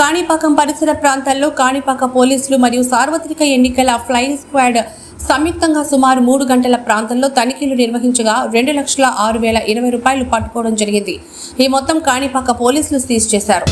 కాణిపాకం పరిసర ప్రాంతాల్లో కాణిపాక పోలీసులు మరియు సార్వత్రిక ఎన్నికల ఫ్లయింగ్ స్క్వాడ్ సంయుక్తంగా సుమారు మూడు గంటల ప్రాంతంలో తనిఖీలు నిర్వహించగా రెండు లక్షల ఆరు వేల ఇరవై రూపాయలు పట్టుకోవడం జరిగింది. ఈ మొత్తం కాణిపాక పోలీసులు సీజ్ చేశారు.